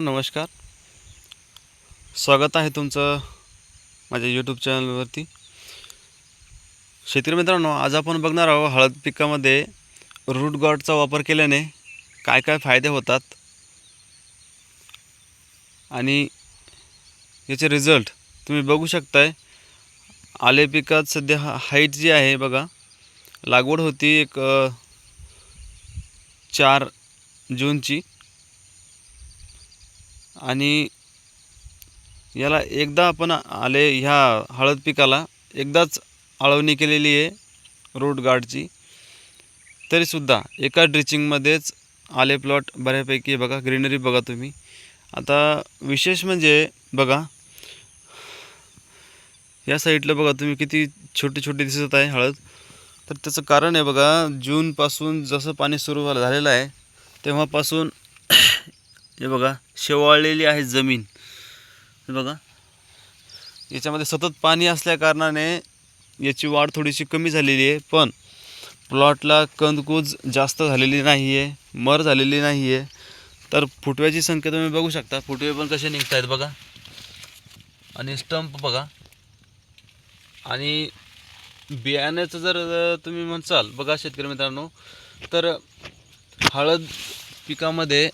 नमस्कार. स्वागत आहे तुमचं माझ्या यूट्यूब चॅनलवरती शेतकरी मित्रांनो आज आपण बघणार आहोत हळद पिकामध्ये रूट गॉडचा वापर केल्याने काय काय फायदे होतात आणि याचे रिझल्ट तुम्ही बघू शकताय. आले पिकात सध्या हाईट जी आहे बघा लागवड होती एक चार जूनची. आणि याला एकदा आपण आले ह्या हळद पिकाला एकदाच आळवणी केलेली आहे रूट गार्डची तरीसुद्धा एका ड्रिचिंगमध्येच आले प्लॉट बऱ्यापैकी बघा ग्रीनरी बघा तुम्ही. आता विशेष म्हणजे बघा या साईडला बघा तुम्ही किती छोटी छोटी दिसत आहे हळद. तर त्याचं कारण आहे बघा जूनपासून जसं पाणी सुरू झालेलं आहे तेव्हापासून हे बघा शेवाळलेली आहे जमीन. हे बघा. याच्यामध्ये सतत पाणी असल्याकारणाने याची वाढ थोडीशी कमी झालेली आहे पण प्लॉटला कंदकूज जास्त झालेली नाही आहे मर झालेली नाही आहे तर फुटव्याची संख्या तुम्ही बघू शकता. फुटवे पण कसे निघत आहेत बघा. आणि स्टंप बघा. आणि बियाण्याचं जर तुम्ही म्हणसाल बघा शेतकरी मित्रांनो तर हळद पिकामध्ये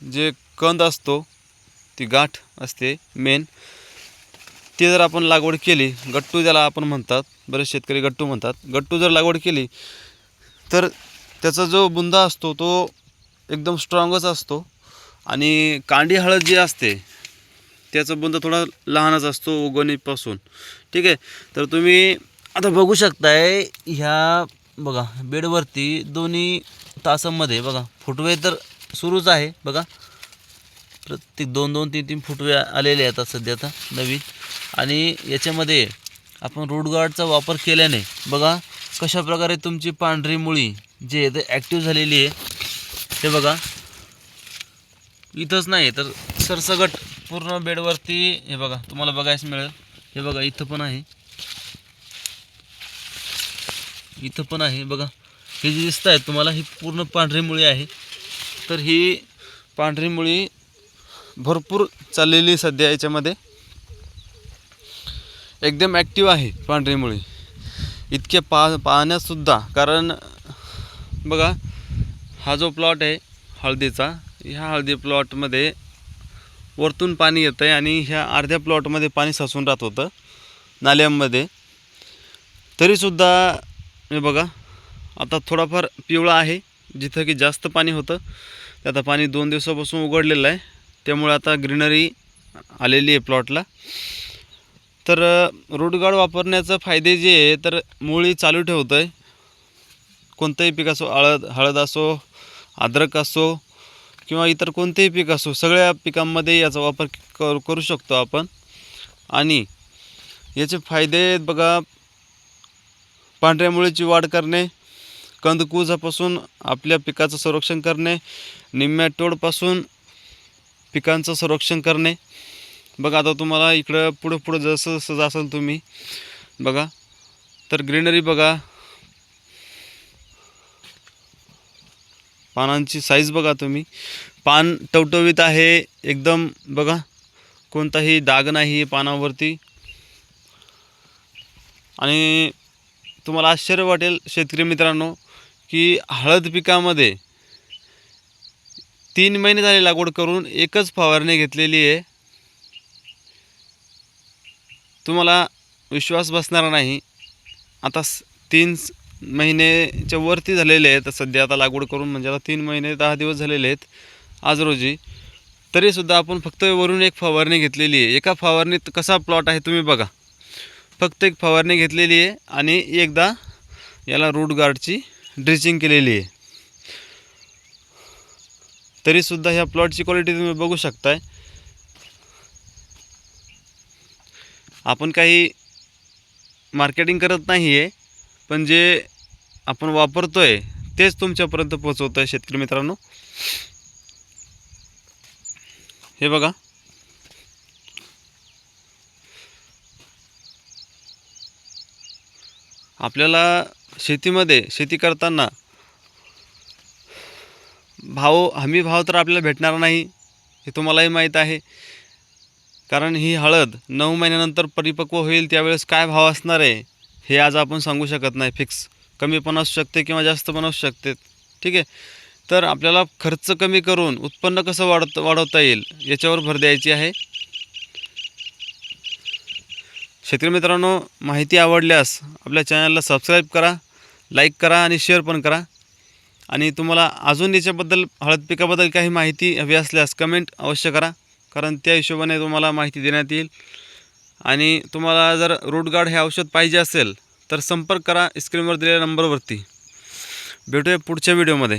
जे कंद असतो ती गाठ असते मेन ते जर आपण लागवड केली गट्टू ज्याला आपण म्हणतात बरेच शेतकरी गट्टू म्हणतात गट्टू जर लागवड केली तर त्याचा जो बुंदा असतो तो एकदम स्ट्रॉंगच असतो. आणि कांडी हळद जी असते त्याचा बुंदा थोडा लहानच असतो उगवणीपासून. ठीक आहे? तर तुम्ही आता बघू शकताय ह्या बघा बेडवरती दोन्ही तासांमध्ये बघा फुटवे तर सुरूच आहे. बघा. प्रत्येक दोन दोन तीन तीन फुटवे आलेले आहेत आता सध्या आता नवीन. आणि याच्यामध्ये आपण रूटगार्डचा वापर केल्याने बघा कशा प्रकारे तुमची पांढरी मुळी जे आहे ते ॲक्टिव्ह झालेली आहे. ते बघा. इथंच नाही तर सरसगट पूर्ण बेडवरती हे बघा तुम्हाला बघायच मिळेल. हे बघा इथं पण आहे. इथं पण आहे बघा. हे जे दिसत आहेत तुम्हाला ही पूर्ण पांढरी मुळी आहे. तर ही पांढरी मुळी भरपूर चाललेली सध्या याच्यामध्ये. एकदम ॲक्टिव्ह आहे पांढरी मुळी. इतक्या पा पाहण्यातसुद्धा कारण बघा हा जो प्लॉट आहे हळदीचा ह्या हळदी प्लॉटमध्ये वरतून पाणी येतं आहे आणि ह्या अर्ध्या प्लॉटमध्ये पाणी साचून राहत होतं नाल्यांमध्ये. तरीसुद्धा हे बघा आता थोडाफार पिवळा आहे. जिथं की जास्त पाणी होतं ते आता पाणी दोन दिवसापासून उघडलेलं आहे. त्यामुळे आता ग्रीनरी आलेली आहे प्लॉटला. तर रोडगाड वापरण्याचं फायदे जे आहे तर मुळी चालू ठेवतं आहे कोणतंही पीक असो हळद हळद असो अद्रक असो किंवा इतर कोणतेही पीक असो सगळ्या पिकांमध्ये याचा वापर करू करू शकतो आपण. आणि याचे फायदे आहेत बघा पांढऱ्या मुळीची वाढ करणे कंदकुजापासून आपल्या पिकाचं संरक्षण करणे निम्म्याटोडपासून पिकांचं संरक्षण करणे. बघा आता तुम्हाला इकडं पुढं पुढं जसं जसं जासाल तुम्ही बघा. तर ग्रीनरी बघा. पानांची साईज बघा तुम्ही. पान टवटवीत आहे एकदम बघा. कोणताही दाग नाही पानावरती. आणि तुम्हाला आश्चर्य वाटेल शेतकरी मित्रांनो की हळद पिकामध्ये तीन महिने झाले लागवड करून एकच फवारणी घेतलेली आहे. तुम्हाला विश्वास बसणार नाही. आता स- तीन महिनेच्या महिन्याच्या वरती झालेले आहेत. सध्या आता लागवड करून म्हणजे आता तीन महिने दहा दिवस झालेले आहेत आज रोजी. तरीसुद्धा आपण फक्त वरून एक फवारणी घेतलेली आहे. एका फवारणीत कसा प्लॉट आहे तुम्ही बघा. फक्त एक फवारणी घेतलेली आहे आणि एकदा याला रूट गार्डची ड्रिचिंग केलेली आहे. तरीसुद्धा ह्या प्लॉटची क्वालिटी तुम्ही बघू शकताय. आपण काही मार्केटिंग करत नाही आहे पण जे आपण वापरतो आहे तेच तुमच्यापर्यंत पोचवतो आहे शेतकरी मित्रांनो. हे बघा. आपल्याला शेतीमध्ये शेती करताना भाव हमी भाव तर आपल्याला भेटणार नाही हे तुम्हालाही माहीत आहे. कारण ही हळद नऊ महिन्यानंतर परिपक्व होईल त्यावेळेस काय भाव असणार आहे हे आज आपण सांगू शकत नाही. फिक्स कमी पण असू शकते किंवा जास्त पण असू शकते. ठीक आहे? तर आपल्याला खर्च कमी करून उत्पन्न कसं वाढत वाढवता येईल याच्यावर भर द्यायची आहे. शेतकरी मित्रांनो माहिती आवडल्यास आपल्या चॅनलला सबस्क्राईब करा. लाईक करा आणि शेअर पण करा. आणि तुम्हाला अजून याच्याबद्दल हळद पिकाबद्दल काही माहिती हवी असल्यास कमेंट अवश्य करा. कारण त्या हिशोबाने तुम्हाला माहिती देण्यात येईल. आणि तुम्हाला जर रूटगार्ड हे औषध पाहिजे असेल तर संपर्क करा स्क्रीनवर दिलेल्या नंबरवरती भेटूया पुढच्या व्हिडिओमध्ये